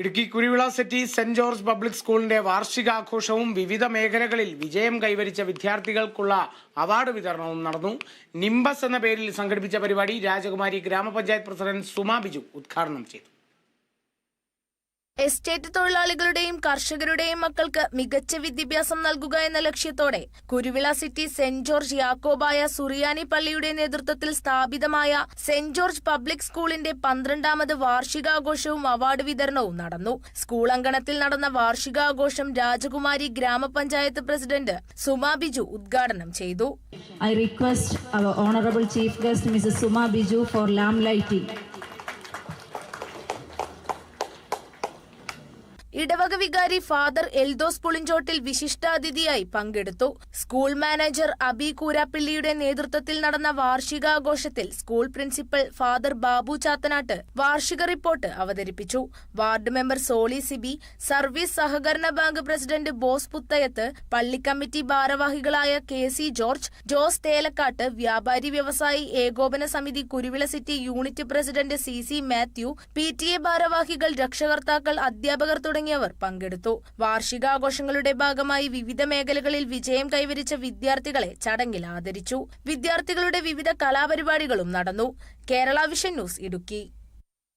Idukki Kuruvila city Saint George public സ്കൂളിന്റെ വാർഷികാഘോഷവും വിവിധ മേഖലകളിൽ വിജയം കൈവരിച്ച വിദ്യാർത്ഥികൾക്കുള്ള അവാർഡ് വിതരണവും നടന്നു. നിംബസ് എന്ന പേരിൽ സംഘടിപ്പിച്ച പരിപാടി രാജകുമാരി ഗ്രാമപഞ്ചായത്ത് പ്രസിഡന്റ് സുമ ബിജു ഉദ്ഘാടനം ചെയ്തു. എസ്റ്റേറ്റ് തൊഴിലാളികളുടെയും കർഷകരുടെയും മക്കൾക്ക് മികച്ച വിദ്യാഭ്യാസം നൽകുക എന്ന ലക്ഷ്യത്തോടെ Kuruvila city Saint George Yakobaya Suriyani പള്ളിയുടെ നേതൃത്വത്തിൽ സ്ഥാപിതമായ സെന്റ് ജോർജ് പബ്ലിക് സ്കൂളിന്റെ പന്ത്രണ്ടാമത് വാർഷികാഘോഷവും അവാർഡ് വിതരണവും നടന്നു. സ്കൂൾ അങ്കണത്തിൽ നടന്ന വാർഷികാഘോഷം രാജകുമാരി ഗ്രാമപഞ്ചായത്ത് പ്രസിഡന്റ് സുമ ബിജു ഉദ്ഘാടനം ചെയ്തു. I request honourable chief guest Guest Suma Biju for lamp lamp ഇടവക വികാരി ഫാദർ എൽദോസ് പുളിഞ്ചോട്ടിൽ വിശിഷ്ടാതിഥിയായി പങ്കെടുത്തു. സ്കൂൾ മാനേജർ അബി കൂരാപ്പിള്ളിയുടെ നേതൃത്വത്തിൽ നടന്ന വാർഷികാഘോഷത്തിൽ school principal father Babu Chathanattu വാർഷിക റിപ്പോർട്ട് അവതരിപ്പിച്ചു. Ward member Soly Sibi service സഹകരണ ബാങ്ക് പ്രസിഡന്റ് ബോസ് പുത്തയത്ത് പള്ളി കമ്മിറ്റി ഭാരവാഹികളായ K C George Jose Thelakkat Vyapari Vyavasayi Ekopana Samithi Kuruvila city unit president C C Mathew P T A ഭാരവാഹികൾ രക്ഷകർത്താക്കൾ അധ്യാപകർ തുടങ്ങിയവർ പങ്കെടുത്തു. വാർഷികാഘോഷങ്ങളുടെ ഭാഗമായി വിവിധ മേഖലകളിൽ വിജയം കൈവരിച്ച വിദ്യാർത്ഥികളെ ചടങ്ങിൽ ആദരിച്ചു. വിദ്യാർത്ഥികളുടെ വിവിധ കലാപരിപാടികളും നടന്നു. Kerala vision news Idukki.